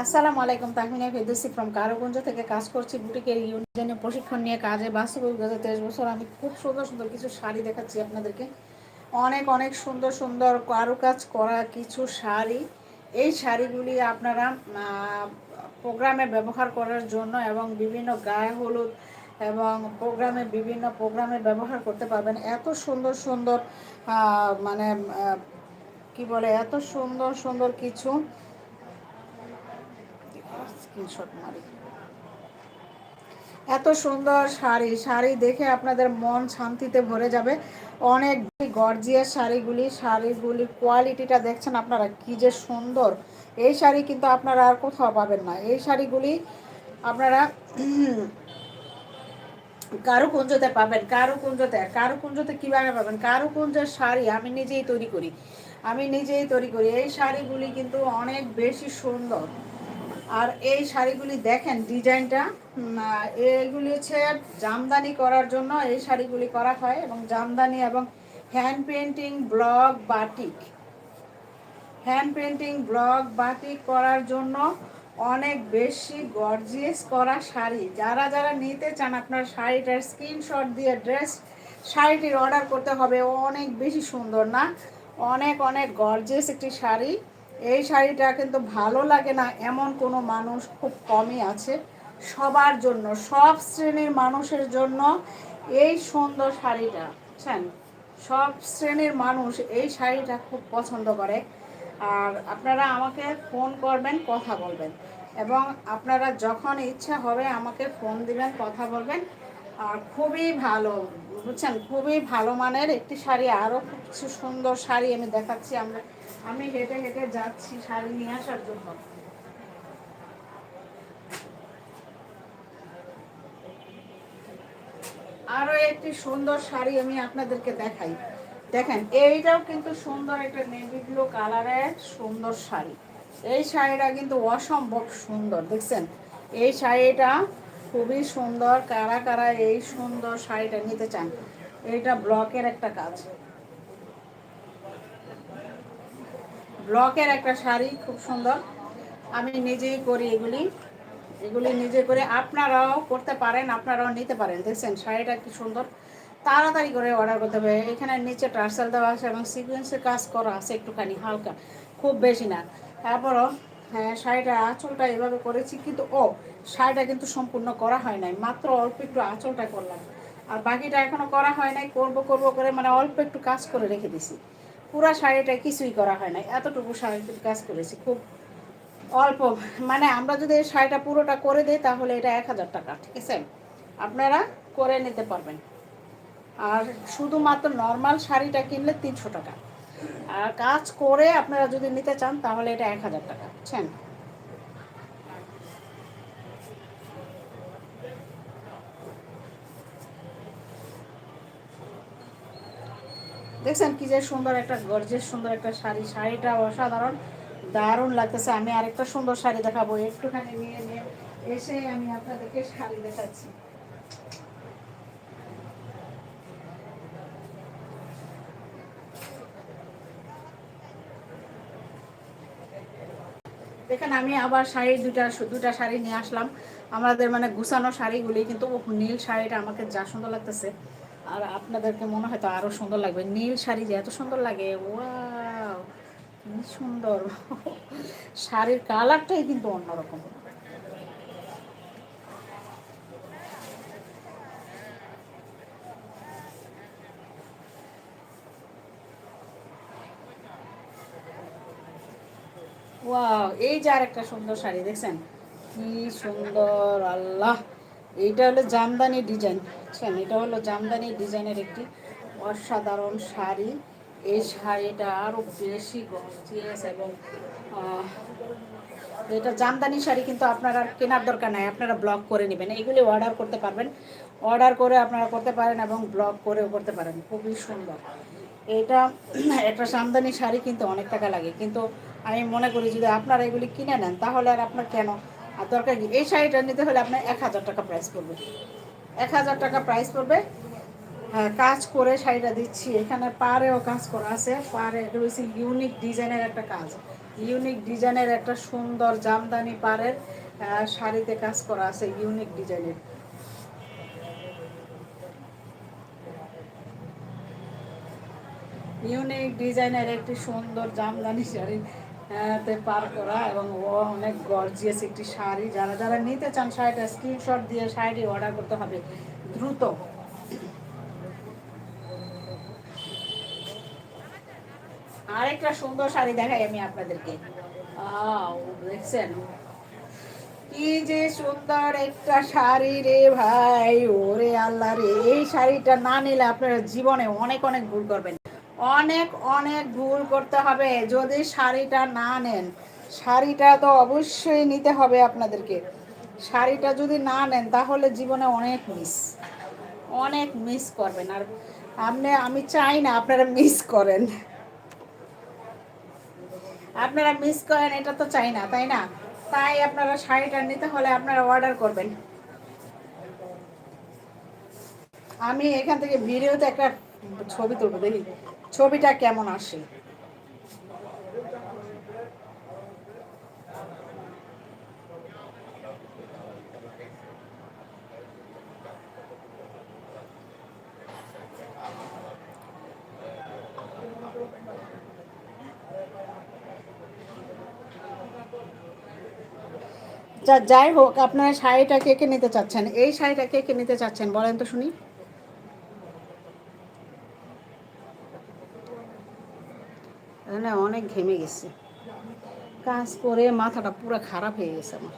আসসালামু আলাইকুম, তাহমিনা ফেদুসি ফ্রম কারোগঞ্জ থেকে কাজ করছি বুটিকের ইউনিয়নে প্রশিক্ষণ নিয়ে কাজে বাস্তবে গত তেইশ বছর আমি খুব সুন্দর সুন্দর কিছু শাড়ি দেখাচ্ছি আপনাদেরকে। অনেক অনেক সুন্দর সুন্দর কারুকাজ করা কিছু শাড়ি। এই শাড়িগুলি আপনারা প্রোগ্রামে ব্যবহার করার জন্য এবং বিভিন্ন গায়ে হলুদ এবং প্রোগ্রামে, বিভিন্ন প্রোগ্রামে ব্যবহার করতে পারবেন। এত সুন্দর সুন্দর মানে কি বলে, এত সুন্দর সুন্দর কিছু স্ক্রিনশট মারি। এত সুন্দর শাড়ি শাড়ি দেখে আপনাদের মন শান্তিতে ভরে যাবে। অনেক গর্জিয়াস শাড়িগুলি শাড়িগুলির কোয়ালিটিটা দেখছেন আপনারা কি যে সুন্দর। এই শাড়ি কিন্তু আপনারা আর কোথাও পাবেন না। এই শাড়িগুলি আপনারা কারুকুঞ্জতে পাবেন, কারুকুঞ্জতে। কারুকুঞ্জতে কীভাবে পাবেন? কারুকুঞ্জের শাড়ি আমি নিজেই তৈরি করি। আমি নিজেই তৈরি করি। এই শাড়িগুলি কিন্তু অনেক বেশি সুন্দর। আর এই শাড়িগুলি দেখেন ডিজাইনটা এগুলি হচ্ছে জামদানি করার জন্য এই শাড়িগুলি করা হয় এবং জামদানি এবং hand painting block batik hand painting block batik করার জন্য অনেক বেশি গর্জিয়াস করা শাড়ি। যারা যারা নিতে চান আপনার শাড়িটার স্ক্রিনশট দিয়ে ড্রেস শাড়িটির অর্ডার করতে হবে। অনেক বেশি সুন্দর না? অনেক অনেক গর্জিয়াস একটি শাড়ি। এই শাড়িটা কিন্তু ভালো লাগে না। এমন কোনো মানুষ খুব কমই আছে। সবার জন্য, সব শ্রেণির মানুষের জন্য এই সুন্দর শাড়িটা, বুঝছেন? সব শ্রেণির মানুষ এই শাড়িটা খুব পছন্দ করে। আর আপনারা আমাকে ফোন করবেন, কথা বলবেন। এবং আপনারা যখন ইচ্ছা হবে আমাকে ফোন দিবেন, কথা বলবেন। আর খুবই ভালো, বুঝছেন? খুবই ভালো মানের একটি শাড়ি আরও খুব সুন্দর শাড়ি আমি দেখাচ্ছি আমরা। আমি হেঁটে হেঁটে যাচ্ছি, শাড়ি নিয়ে আসার জন্য। আরও একটি সুন্দর শাড়ি আমি আপনাদেরকে দেখাই। দেখেন, এইটাও কিন্তু সুন্দর একটা নেভি ব্লু কালারের সুন্দর শাড়ি। এই শাড়িটা কিন্তু অসম্ভব সুন্দর, দেখছেন? এই শাড়িটা খুবই সুন্দর, কারা কারা এই সুন্দর শাড়িটা নিতে চান, এইটা ব্লকের একটা কাজ। ব্লকের একটা শাড়ি, খুব সুন্দর। আমি নিজেই করি এগুলি। এগুলি নিজে করে আপনারাও করতে পারেন, আপনারাও নিতে পারেন। দেখছেন, শাড়িটা কি সুন্দর। তাড়াতাড়ি করে অর্ডার করতে হবে। এখানে নিচে টার্সেল দেওয়া আছে এবং সিকুয়েন্সের কাজ করা আছে একটুখানি, হালকা। খুব বেশি না। তারপরও হ্যাঁ শাড়িটা আঁচলটা এভাবে করেছি কিন্তু, ও, শাড়িটা কিন্তু সম্পূর্ণ করা হয় নাই। মাত্র অল্প একটু আঁচলটা করলাম। আর বাকিটা এখনও করা হয় নাই। করব করব করে মানে অল্প একটু কাজ করে রেখে দিছি। পুরা শাড়িটা কিছুই করা হয় না এতটুকু শাড়িটির কাজ করেছি, খুব অল্প। মানে আমরা যদি এই শাড়িটা পুরোটা করে দিই, তাহলে এটা এক হাজার টাকা, ঠিক আছে? আপনারা করে নিতে পারবেন। আর শুধুমাত্র নর্মাল শাড়িটা কিনলে তিনশো টাকা। আর কাজ করে আপনারা যদি নিতে চান, তাহলে এটা এক হাজার টাকা, বুঝছেন? দেখছেন কি যে সুন্দর একটা গর্জের সুন্দর একটা শাড়ি। শাড়িটা অসাধারণ, দারুণ লাগতেছে। আমি আরেকটা সুন্দর শাড়ি দেখাবো। একটুখানি নিয়ে নিয়ে এসে আমি আপনাদেরকে শাড়ি দেখাচ্ছি। দেখেন, আমি আবার শাড়ি দুটা দুটা শাড়ি নিয়ে আসলাম। আমাদের মানে গুছানো শাড়িগুলি, কিন্তু নীল শাড়িটা আমাকে যা সুন্দর লাগতেছে। আর আপনাদেরকে মনে হয় তো আরও সুন্দর লাগবে। নীল শাড়ি যে এত সুন্দর লাগে, ওয়াও, কি সুন্দর। শাড়ির কালারটাই কিন্তু অন্যরকম। ওয়াও, এই যে আরেকটা সুন্দর শাড়ি, দেখছেন? কি সুন্দর, আল্লাহ। এইটা হলো জামদানি ডিজাইন, বুঝছেন? এটা হলো জামদানি ডিজাইনের একটি অসাধারণ শাড়ি। এই শাড়িটা আরও বেশি গর্জিয়াস এবং এটা জামদানি শাড়ি কিন্তু আপনারা কেনার দরকার নাই, আপনারা ব্লক করে নেবেন। এগুলি অর্ডার করতে পারবেন। অর্ডার করে আপনারা করতে পারেন এবং ব্লক করেও করতে পারেন। খুবই সুন্দর। এটা, একটা জামদানি শাড়ি কিন্তু অনেক টাকা লাগে। কিন্তু আমি মনে করি যদি আপনারা এগুলি কিনে নেন, তাহলে আর আপনার কেন? আর দরকার কি? এই শাড়িটা নিতে হলে আপনার এক হাজার টাকা প্রাইস পড়বে। এক হাজার টাকা প্রাইস পড়বে। হ্যাঁ কাজ করে শাড়িটা দিচ্ছি। এখানে পাড়েও কাজ করা আছে। পাড়ে রয়েছে ইউনিক ডিজাইনের একটা কাজ। ইউনিক ডিজাইনের একটা সুন্দর জামদানি পাড়ের শাড়িতে কাজ করা আছে ইউনিক ডিজাইনের ইউনিক ডিজাইনের একটি সুন্দর জামদানি শাড়ি। তে পার করা এবং ও অনেক গর্জিয়াস একটি শাড়ি। যারা যারা নিতে চান শাড়িটা স্ক্রিনশট দিয়ে শাড়ি অর্ডার করতে হবে দ্রুত। আরেকটা সুন্দর শাড়ি দেখাই আমি আপনাদেরকে। দেখছেন? কি যে সুন্দর একটা শাড়ি রে ভাই, ওরে আল্লাহ রে। এই শাড়িটা না নিলে আপনারা জীবনে অনেক অনেক ভুল করবেন। অনেক অনেক ভুল করতে হবে। যদি শাড়িটা না নেন, শাড়িটা তো অবশ্যই নিতে হবে আপনাদেরকে। শাড়িটা যদি না নেন, তাহলে জীবনে অনেক মিস অনেক মিস করবেন। আর আপনি, আমি চাই না আপনারা মিস করেন। আপনারা মিস করেন, এটা তো চাই না, তাই না? তাই আপনারা শাড়িটা নিতে হলে আপনারা অর্ডার করবেন। আমি এখান থেকে ভিডিওতে একটা ছবি তুলবো, দেখি। ছবিটা কেমন আসে? যাই হোক, আপনার শাড়িটা কে কে নিতে চাচ্ছেন? এই শাড়িটা কে কে নিতে চাচ্ছেন? বলেন তো শুনি। না অনেক ঘেমে গেছে। কাজ করে মাথাটা পুরো খারাপ হয়ে গেছে আমার।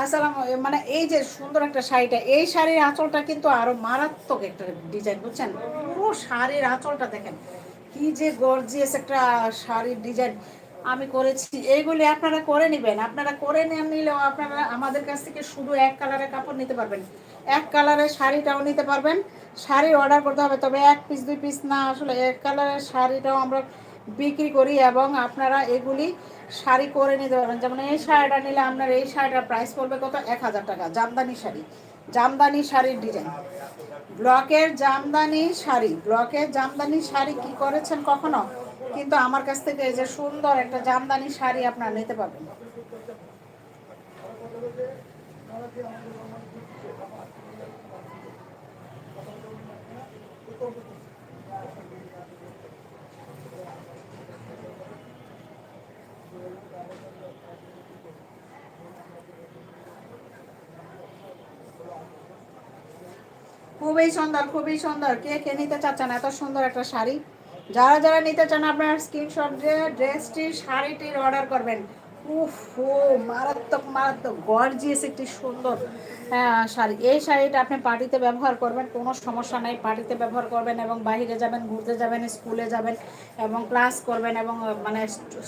আসসালাম মানে এই যে সুন্দর একটা শাড়িটা, এই শাড়ির আঁচলটা কিন্তু আরও মারাত্মক একটা ডিজাইন বুঝছেন? পুরো শাড়ির আঁচলটা দেখেন। কি যে গর্জিয়াস একটা শাড়ির ডিজাইন আমি করেছি। এইগুলি আপনারা করে নেবেন। আপনারা করে নিলেও আপনারা আমাদের কাছ থেকে শুধু এক কালারের কাপড় নিতে পারবেন। এক কালারের শাড়িটাও নিতে পারবেন। শাড়ি অর্ডার করতে হবে, তবে এক পিস দুই পিস না, আসলে এক কালারের শাড়িটাও আমরা বিক্রি করি এবং আপনারা এগুলি শাড়ি করে নিতে পারবেন। যেমন এই শাড়িটা নিলে আপনার এই শাড়িটার প্রাইস পড়বে কত? এক হাজার টাকা। জামদানি শাড়ি। জামদানি শাড়ির ডিজাইন ব্লকের জামদানি শাড়ি। ব্লকের জামদানি শাড়ি কি করেছেন কখনো? কিন্তু আমার কাছ থেকে এই যে সুন্দর একটা জামদানি শাড়ি আপনারা নিতে পারবেন। খুবই সুন্দর খুবই সুন্দর। কে কে নিতে চাচ্ছেন এত সুন্দর একটা শাড়ি। যারা যারা নিতে চান আপনার স্ক্রিনশট দিয়ে ড্রেসটি শাড়িটির অর্ডার করবেন। উফ মারাত্মক মারাত্মক গর্জিয়াস একটি সুন্দর শাড়ি। এই শাড়িটা আপনি পার্টিতে ব্যবহার করবেন, কোনো সমস্যা নেই। পার্টিতে ব্যবহার করবেন এবং বাইরে যাবেন, ঘুরতে যাবেন, স্কুলে যাবেন এবং ক্লাস করবেন এবং মানে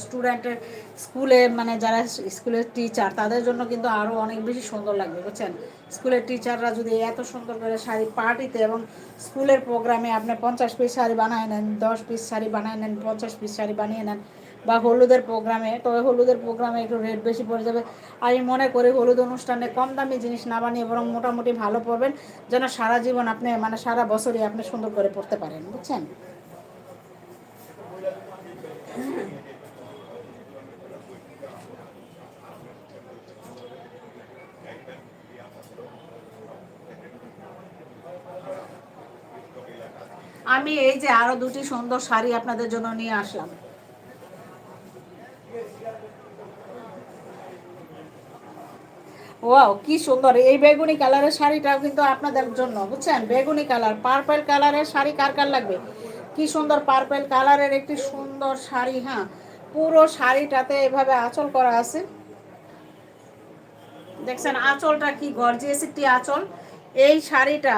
স্টুডেন্টের স্কুলে মানে যারা স্কুলের টিচার তাদের জন্য কিন্তু আরও অনেক বেশি সুন্দর লাগবে, বুঝছেন? স্কুলের টিচাররা যদি এত সুন্দর করে শাড়ি পার্টিতে এবং স্কুলের প্রোগ্রামে আপনি পঞ্চাশ পিস শাড়ি বানায় নেন, দশ পিস শাড়ি বানায় নেন, পঞ্চাশ পিস শাড়ি বানিয়ে নেন বা হলুদের প্রোগ্রামে তবে হলুদের প্রোগ্রামে একটু রেট বেশি পড়ে যাবে। আমি মনে করি হলুদ অনুষ্ঠানে কম দামি জিনিস না বানিয়ে বরং মোটামুটি ভালো পড়বেন, যেন সারা জীবন আপনি মানে সারা বছরই আপনি সুন্দর করে পড়তে পারেন, বুঝছেন? আমি এই যে আরও দুটি সুন্দর শাড়ি আপনাদের জন্য নিয়ে আসলাম। ওয়াও কি সুন্দর। এই বেগুনি কালারের শাড়িটাও কিন্তু আপনাদের জন্য, বুঝছেন? বেগুনি কালার পার্পেল কালারের শাড়ি কার কার লাগবে? কি সুন্দর পার্পেল কালারের একটি সুন্দর শাড়ি হ্যাঁ? পুরো শাড়িটাতে এভাবে আঁচল করা আছে। দেখছেন আঁচলটা কি গর্জিয়াস একটি আঁচল। এই শাড়িটা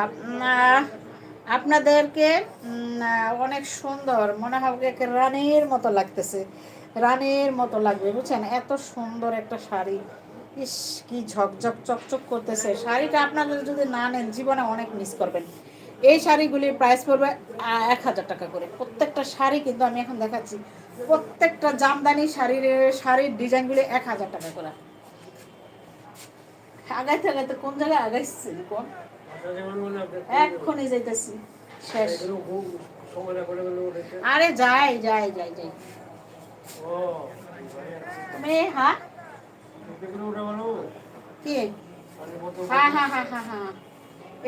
আপনাদেরকে অনেক সুন্দর, মনে হবে রানীর মতো লাগতেছে। রানের মতো লাগবে, বুঝছেন? এত সুন্দর একটা শাড়ি। ইস, কি ঝকঝক, চকচক করতেছে। শাড়িটা আপনাদের যদি না নেন, জীবনে অনেক মিস করবেন। এই শাড়িগুলির প্রাইস পড়বে এক হাজার টাকা করে। প্রত্যেকটা শাড়ি কিন্তু আমি এখন দেখাচ্ছি। প্রত্যেকটা জামদানি শাড়ির শাড়ির ডিজাইনগুলি এক হাজার টাকা করে। আগাইতে আগাইতে কোন জায়গায় আগাইছি? কোন? এক্ষুনি যাইতেছি। শেষ। আরে যাই যাই যাই যাই। তুমি হ্যাঁ কি? হ্যাঁ হ্যাঁ হ্যাঁ হ্যাঁ হ্যাঁ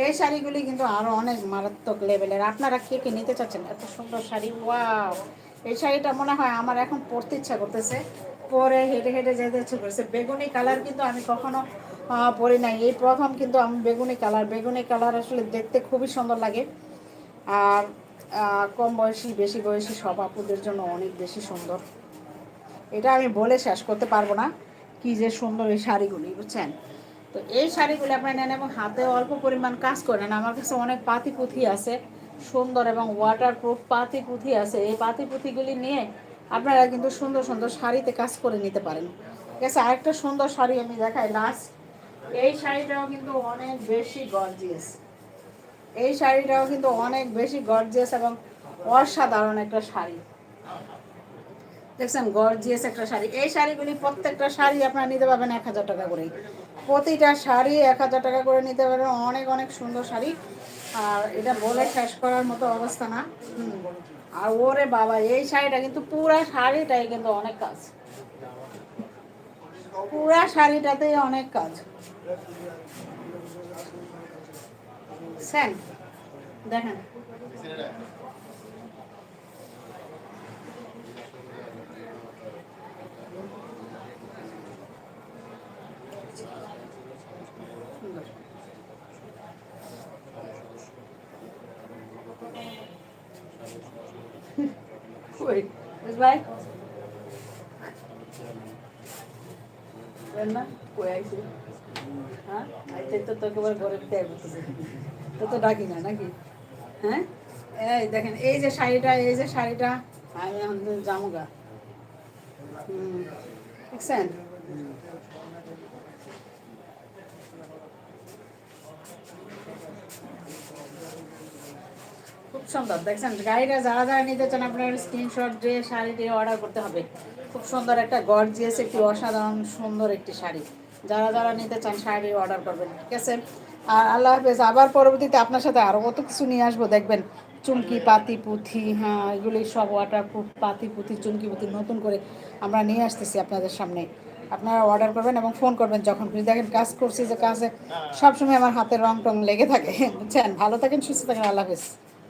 এই শাড়িগুলি কিন্তু আরও অনেক মারাত্মক লেভেলের আপনারা কে কে নিতে চাচ্ছেন? এত সুন্দর শাড়ি, ওয়াও। এই শাড়িটা মনে হয় আমার এখন পরতে ইচ্ছা করতেছে। পরে হেঁটে হেঁটে যেতে ইচ্ছা করতেছে। বেগুনি কালার কিন্তু আমি কখনো পরি নাই। এই প্রথম কিন্তু আমি বেগুনি কালার। বেগুনি কালার আসলে দেখতে খুবই সুন্দর লাগে। আর কম বয়সী, বেশি বয়সী সব আপুদের জন্য অনেক বেশি সুন্দর। এটা আমি বলে শেষ করতে পারব না কি যে সুন্দর এই শাড়িগুলি, বুঝছেন? তো এই শাড়িগুলি আপনার নেন এবং হাতে অল্প পরিমাণ কাজ করেন আমার কাছে অনেক পাতি পুঁথি আছে, সুন্দর এবং ওয়াটার প্রুফ পাতি পুঁথি আছে। এই পাতি পুঁথিগুলি নিয়ে আপনারা কিন্তু সুন্দর সুন্দর শাড়িতে কাজ করে নিতে পারেন। ঠিক আছে, আরেকটা সুন্দর শাড়ি আমি দেখাই লাস্ট এই শাড়িটাও কিন্তু অনেক বেশি গর্জিয়াস এই শাড়িটাও কিন্তু অনেক বেশি গর্জিয়াস এবং অসাধারণ একটা শাড়ি। দেখছেন গর্জিয়াস একটা শাড়ি। এই শাড়িগুলি প্রত্যেকটা শাড়ি আপনারা নিতে পারবেন এক হাজার টাকা করে প্রতিটা শাড়ি এক হাজার টাকা করে নিতে পারবেন। অনেক অনেক সুন্দর শাড়ি। আর এটা বলে শেষ করার মতো অবস্থা না। আর ওরে বাবা, এই শাড়িটা কিন্তু পুরা শাড়িটাই কিন্তু অনেক কাজ। পুরা শাড়িটাতেই অনেক কাজ। দেখেন। বুঝ ভাই বলেন না কই হ্যাঁ ঘরে করতেছে তো তো ডাকি নাকি হ্যাঁ এই দেখেন এই যে শাড়িটা এই যে শাড়িটা আমি এখন জামুগা হুম দেখছেন সুন্দর। দেখছেন, গাড়িটা যারা যারা নিতে চান, আপনার স্ক্রিনশট দিয়ে শাড়িটি অর্ডার করতে হবে। খুব সুন্দর একটা গর্জিয়াস একটি অসাধারণ, সুন্দর একটি শাড়ি। যারা যারা নিতে চান, শাড়ি অর্ডার করবেন, ঠিক আছে? আর আল্লাহ হাফেজ, আবার পরবর্তীতে আপনার সাথে আরও কত কিছু নিয়ে আসব, দেখবেন। চুমকি, পাতি, পুঁথি হ্যাঁ এগুলি সব ওয়াটার প্রুফ পাতি, পুঁথি, চুমকি, পুঁথি নতুন করে আমরা নিয়ে আসতেছি আপনাদের সামনে। আপনারা অর্ডার করবেন এবং ফোন করবেন যখন খুশি। দেখেন, কাজ করছি যে কাজে, সবসময় আমার হাতের রং টং লেগে থাকে। বুঝছেন? ভালো থাকেন, সুস্থ থাকেন, আল্লাহ হাফেজ।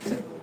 Second.